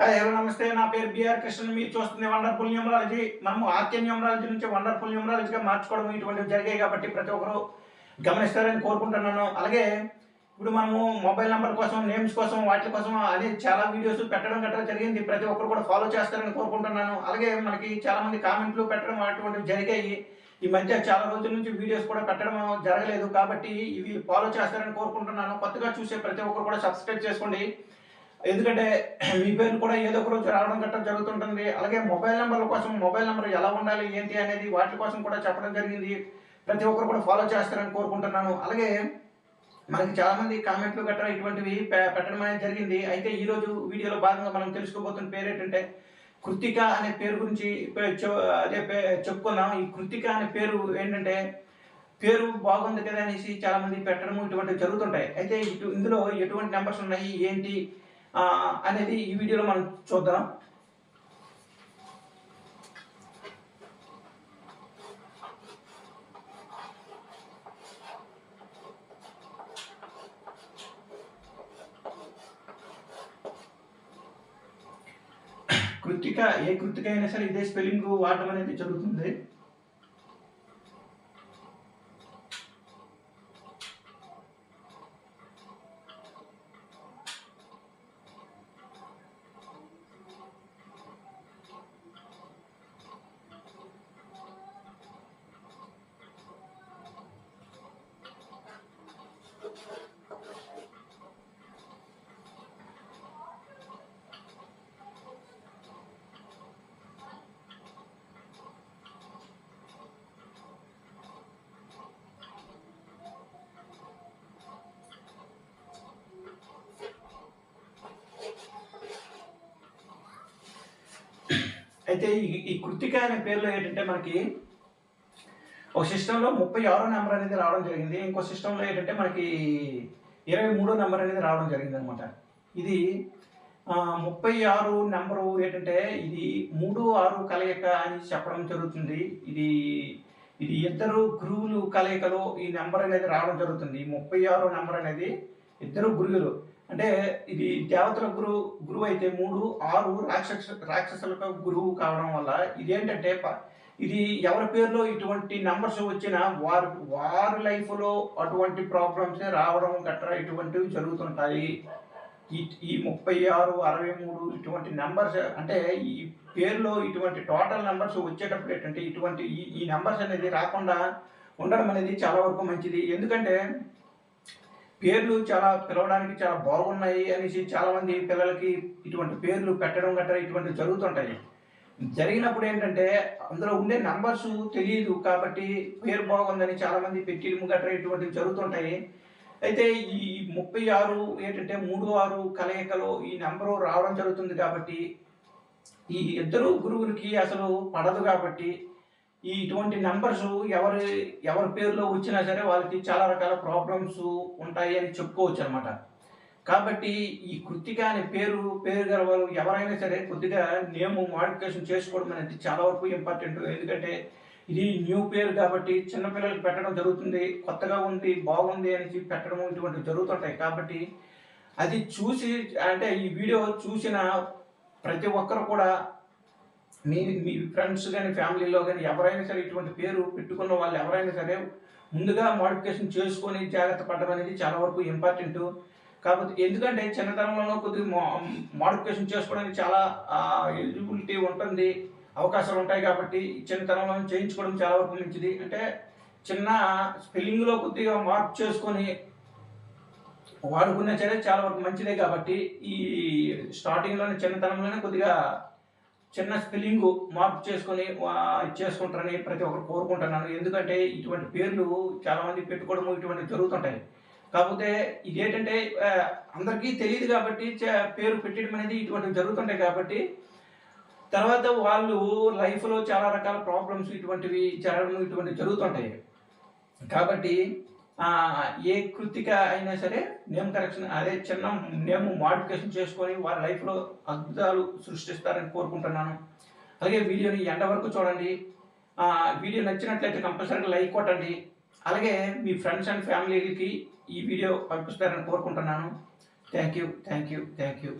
Hi hello నమస్తే? నా పేరు బిఆర్ కృష్ణ మీరు చూస్తుంది వండర్ఫుల్ న్యూమరాలజీ. మనము ఆర్కే న్యూమరాలజీ నుంచి వండర్ఫుల్ న్యూమరాలజీగా మార్చుకోవడం ఇటువంటివి జరిగాయి కాబట్టి ప్రతి ఒక్కరు గమనిస్తారని కోరుకుంటున్నాను. అలాగే ఇప్పుడు మనము మొబైల్ నెంబర్ కోసం నేమ్స్ కోసం వాటి కోసం అదే చాలా వీడియోస్ పెట్టడం గట్రా జరిగింది. ప్రతి ఒక్కరు కూడా ఫాలో చేస్తారని కోరుకుంటున్నాను. అలాగే మనకి చాలా మంది కామెంట్లు పెట్టడం అటువంటివి జరిగాయి. ఈ మధ్య చాలా రోజుల నుంచి వీడియోస్ కూడా పెట్టడం జరగలేదు కాబట్టి ఇవి ఫాలో చేస్తారని కోరుకుంటున్నాను. కొత్తగా చూసే ప్రతి ఒక్కరు కూడా సబ్స్క్రైబ్ చేసుకోండి. ఎందుకంటే మీ పేరు కూడా ఏదో ఒక రోజు రావడం గట్రా జరుగుతుంటుంది. అలాగే మొబైల్ నెంబర్ల కోసం మొబైల్ నెంబర్ ఎలా ఉండాలి ఏంటి అనేది వాటి కోసం కూడా చెప్పడం జరిగింది. ప్రతి ఒక్కరు కూడా ఫాలో చేస్తారని కోరుకుంటున్నాను. అలాగే మనకి చాలా మంది కామెంట్లు గట్రా ఇటువంటివి పె- పెట్టడం అనేది జరిగింది. అయితే ఈ రోజు వీడియోలో భాగంగా మనం తెలుసుకోబోతున్న పేరు ఏంటంటే కృతిక అనే పేరు గురించి అదే చెప్పుకున్నాం ఈ కృతిక అనే పేరు ఏంటంటే పేరు బాగుంది కదా అనేసి చాలా మంది పెట్టడం ఇటువంటివి జరుగుతుంటాయి. అయితే ఇటు ఇందులో ఎటువంటి నెంబర్స్ ఉన్నాయి ఏంటి అనేది ఈ వీడియోలో మనం చూద్దాం. కృతిక ఏ కృతిక అయినా సరే ఇదే స్పెల్లింగ్ వాడడం అనేది జరుగుతుంది. అయితే ఈ కృతిక అనే పేరులో ఏంటంటే మనకి ఒక సిస్టంలో ముప్పై ఆరో నెంబర్ అనేది రావడం జరిగింది. ఇంకో సిస్టంలో ఏంటంటే మనకి ఇరవై మూడో నెంబర్ అనేది రావడం జరిగింది అనమాట ఇది ముప్పై ఆరు నెంబరు ఏంటంటే ఇది మూడు ఆరు కలయిక అని చెప్పడం జరుగుతుంది. ఇది ఇది ఇద్దరు గురువులు కలయికలో ఈ నెంబర్ అనేది రావడం జరుగుతుంది. ఈ ముప్పై ఆరు నెంబర్ అనేది ఇద్దరు గురువులు. అంటే ఇది దేవతల గురువు గురువు అయితే మూడు ఆరు రాక్షస రాక్షసులకు గురువు కావడం వల్ల ఇదేంటంటే ప- ఇది ఎవరి పేరులో ఇటువంటి నంబర్స్ వచ్చినా వారు వారి లైఫ్లో అటువంటి ప్రాబ్లమ్స్ రావడం గట్రా ఇటువంటివి జరుగుతుంటాయి. ఈ ముప్పై ఆరు అరవై మూడు ఇటువంటి నెంబర్స్ అంటే ఈ పేరులో ఇటువంటి టోటల్ నెంబర్స్ వచ్చేటప్పుడు ఏంటంటే ఇటువంటి ఈ ఈ నెంబర్స్ అనేది రాకుండా ఉండడం అనేది చాలా వరకు మంచిది. ఎందుకంటే పేర్లు చాలా పిలవడానికి చాలా బాగున్నాయి అనేసి చాలామంది పిల్లలకి ఇటువంటి పేర్లు పెట్టడం గట్రా ఇటువంటి జరుగుతుంటాయి. జరిగినప్పుడు ఏంటంటే అందులో ఉండే నంబర్స్ తెలియదు కాబట్టి పేరు బాగుందని చాలామంది పెట్టిము గట్రా ఇటువంటివి జరుగుతుంటాయి. అయితే ఈ ముప్పై ఆరు ఏంటంటే మూడు ఆరు కలయికలో ఈ నెంబరు రావడం జరుగుతుంది కాబట్టి ఈ ఇద్దరు గురువులకి అసలు పడదు కాబట్టి ఈ ఇటువంటి నెంబర్స్ ఎవరి ఎవరి పేరులో వచ్చినా సరే వాళ్ళకి చాలా రకాల ప్రాబ్లమ్స్ ఉంటాయి అని చెప్పుకోవచ్చు అనమాట కాబట్టి ఈ కృతిక అనే పేరు పేరు గల వాళ్ళు ఎవరైనా సరే కొద్దిగా నేమ్ మోడిఫికేషన్ చేసుకోవడం అనేది చాలా వరకు ఇంపార్టెంట్ ఎందుకంటే ఇది న్యూ పేరు కాబట్టి చిన్నపిల్లలకి పెట్టడం జరుగుతుంది కొత్తగా ఉంది బాగుంది అనేసి పెట్టడం ఇటువంటివి జరుగుతుంటాయి. కాబట్టి అది చూసి అంటే ఈ వీడియో చూసిన ప్రతి ఒక్కరు కూడా మీ మీ ఫ్రెండ్స్ కానీ ఫ్యామిలీలో కానీ ఎవరైనా సరే ఇటువంటి పేరు పెట్టుకున్న వాళ్ళు ఎవరైనా సరే ముందుగా మోడిఫికేషన్ చేసుకొని జాగ్రత్త పడడం అనేది చాలా వరకు ఇంపార్టెంట్ కాకపోతే ఎందుకంటే చిన్నతనంలో కొద్దిగా మోడిఫికేషన్ చేసుకోవడానికి చాలా ఎలిజిబిలిటీ ఉంటుంది అవకాశాలు ఉంటాయి కాబట్టి చిన్నతనంలో చేయించుకోవడం చాలా వరకు మంచిది. అంటే చిన్న స్పెల్లింగ్లో కొద్దిగా మార్పు చేసుకొని వాడుకున్న సరే చాలా వరకు మంచిదే కాబట్టి ఈ స్టార్టింగ్లోనే చిన్నతనంలోనే కొద్దిగా చిన్న స్పెల్లింగ్ మార్పు చేసుకొని వా- చేసుకుంటారని ప్రతి ఒక్కరు కోరుకుంటున్నాను. ఎందుకంటే ఇటువంటి పేర్లు చాలామంది పెట్టుకోవడము ఇటువంటివి ఇటువంటి జరుగుతుంటాయి. కాకపోతే ఇదేంటంటే అందరికీ తెలియదు కాబట్టి పేరు పెట్టడం అనేది ఇటువంటివి జరుగుతుంటాయి కాబట్టి తర్వాత వాళ్ళు లైఫ్లో చాలా రకాల ప్రాబ్లమ్స్ ఇటువంటివి జరగడం ఇటువంటివి జరుగుతుంటాయి. కాబట్టి ఏ కృతిక అయినా సరే నేమ్ కరెక్షన్ అదే చిన్న నేమ్ మాడిఫికేషన్ చేసుకొని వారి లైఫ్లో అద్భుతాలు సృష్టిస్తారని కోరుకుంటున్నాను. అలాగే వీడియోని ఎండ వరకు చూడండి. వీడియో నచ్చినట్లయితే కంపల్సరీగా లైక్ కొట్టండి. అలాగే మీ ఫ్రెండ్స్ అండ్ ఫ్యామిలీకి ఈ వీడియో పంపిస్తారని కోరుకుంటున్నాను. Thank you thank you thank you